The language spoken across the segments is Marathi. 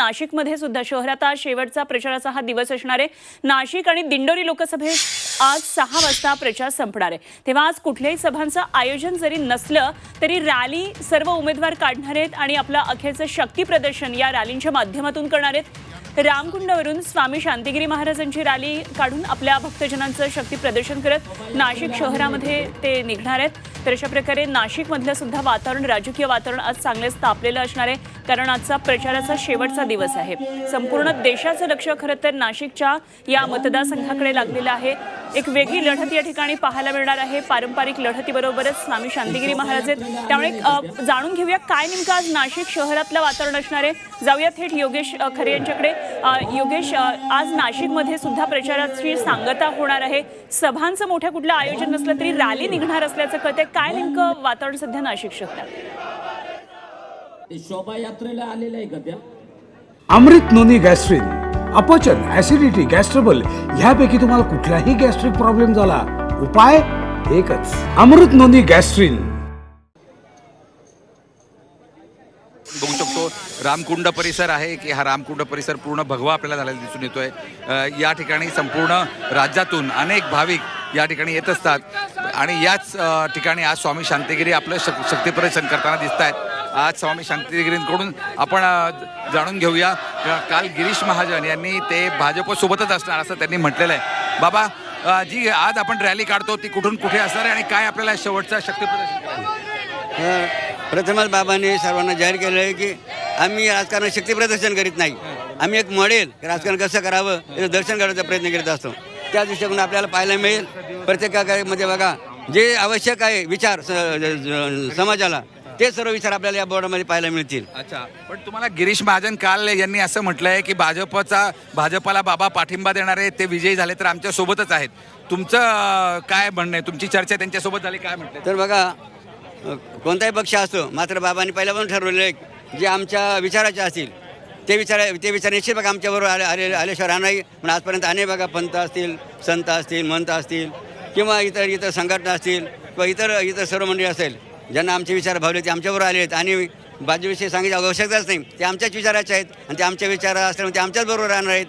नाशिकमध्ये सुद्धा. शहरात आज शेवटचा प्रचाराचा हा दिवस असणार आहे. नाशिक आणि दिंडोरी लोकसभेत आज सहा वाजता प्रचार संपणार आहे. तेव्हा आज कुठल्याही सभांचं आयोजन जरी नसलं तरी रॅली सर्व उमेदवार काढणार आहेत आणि आपलं अखेरचं शक्ती प्रदर्शन या रॅलींच्या माध्यमातून करणार आहेत. रामकुंडवरून स्वामी शांतिगिरी महाराजांची रॅली काढून आपल्या भक्तजनांचं शक्ती प्रदर्शन करत नाशिक शहरामध्ये ते निघणार आहेत. तर अशा प्रकारे नाशिकमधलं सुद्धा वातावरण राजकीय वातावरण आज चांगलेच तापलेलं असणार आहे. कारण आजचा प्रचाराचा शेवटचा दिवस आहे. संपूर्ण देशाचं लक्ष खरं तर नाशिकच्या या मतदारसंघाकडे लागलेलं आहे. एक वेगळी लढत या ठिकाणी पाहायला मिळणार आहे. पारंपरिक लढतीबरोबरच स्वामी शांतिगिरी महाराज आहेत. त्यामुळे जाणून घेऊया काय नेमकं आज नाशिक शहरातलं वातावरण असणार आहे. जाऊया थेट योगेश खरे यांच्याकडे. योगेश आज नाशिकमध्ये सुद्धा प्रचाराची सांगता होणार आहे. सभांचं मोठ्या कुठलं आयोजन नसलं तरी रॅली निघणार असल्याचं कळतंय. काय नेमकं वातावरण सध्या नाशिक शहरात? शोभायात्रेला आलेल्या आहे का त्या? अमृत नोनी गॅस्ट्रिन अपचन ऍसिडिटी गॅस्ट्रबल ह्यापैकी तुम्हाला कुठलाही गॅस्ट्रिक प्रॉब्लेम झाला. उपाय एकच. अमृत नोंदी गॅस्ट्रिन. बघू शकतो रामकुंड परिसर आहे की हा रामकुंड परिसर पूर्ण भगवा आपल्याला झालेला दिसून येतोय. अ, या ठिकाणी संपूर्ण राज्यातून अनेक भाविक या ठिकाणी येत असतात. आणि याच अ, ठिकाणी आज स्वामी शांतिगिरी आपलं शक शक्तीप्रदर्शन करताना दिसत आहेत आज स्वामी शांतिगिरींकडून आपण जाणून घेऊया. काल गिरीश महाजन यांनी ते भाजपसोबतच असणार असं त्यांनी म्हटलेलं आहे. बाबा जी आज आपण रॅली काढतो ती कुठून कुठे असणार आहे आणि काय आपल्याला शेवटचा शक्तीप्रदर्शन प्रथमच बाबांनी सर्वांना जाहीर केलं आहे की आम्ही राजकारण शक्ती प्रदर्शन करीत नाही. आम्ही एक मॉडेल राजकारण कसं करावं याचं दर्शन करण्याचा प्रयत्न करीत असतो. त्या दृष्टिकोन आपल्याला पाहायला मिळेल. प्रत्येकामध्ये बघा जे आवश्यक आहे विचार स- समाजाला ते सर्व विचार आपल्याला या बोर्डामध्ये पाहायला मिळतील. अच्छा. पण तुम्हाला गिरीश महाजन काल यांनी असं म्हटलंय की भाजपचा भाजपाला बाबा पाठिंबा देणार आहे ते विजयी झाले तर आमच्या सोबतच आहेत. तुमचं काय म्हणणं आहे? तुमची चर्चा त्यांच्यासोबत झाली काय म्हणते तर बघा कोणताही पक्ष असतो मात्र बाबांनी पहिल्यापासून ठरवलेलं आहे जे आमच्या विचाराचे असतील ते विचार ते विचार निश्चित बघा आमच्याबरोबर आले आले आल्याशिवाय राहणार नाही पण आजपर्यंत अनेक बघा पंत असतील संत असतील मंत असतील किंवा इतर इतर संघटना असतील किंवा इतर इतर सर्व मंडळी असेल ज्यांना आमचे विचार भावले ते आमच्याबरोबर आले आहेत. आणि बाजूविषयी सांगायची आवश्यकताच नाही. ते आमच्याच विचाराचे आहेत आणि ते आमच्या विचार असल्यामुळे ते आमच्याच बरोबर राहणार आहेत.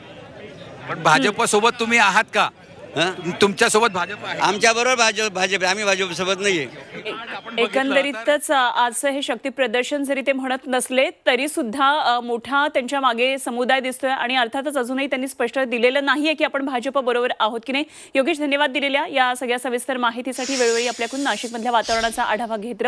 पण भाजप सोबत तुम्ही आहात का? हं? तुमच्यासोबत भाजप आहे. आमच्या बरोबर भाजप भाजप आम्ही भाजपसोबत नाही आहे एकंदरीतच अ, आजचं हे शक्ती प्रदर्शन जरी ते म्हणत नसले तरी सुद्धा अ, मोठा त्यांच्या मागे समुदाय दिसतोय आणि अर्थातच अजूनही त्यांनी स्पष्ट दिलेलं नाहीये की आपण भाजप बरोबर आहोत की नाही. योगेश धन्यवाद दिलेल्या या सगळ्या सविस्तर माहितीसाठी वेळोवेळी आपल्याकडून नाशिकमधल्या वातावरणाचा आढावा घेत राहू.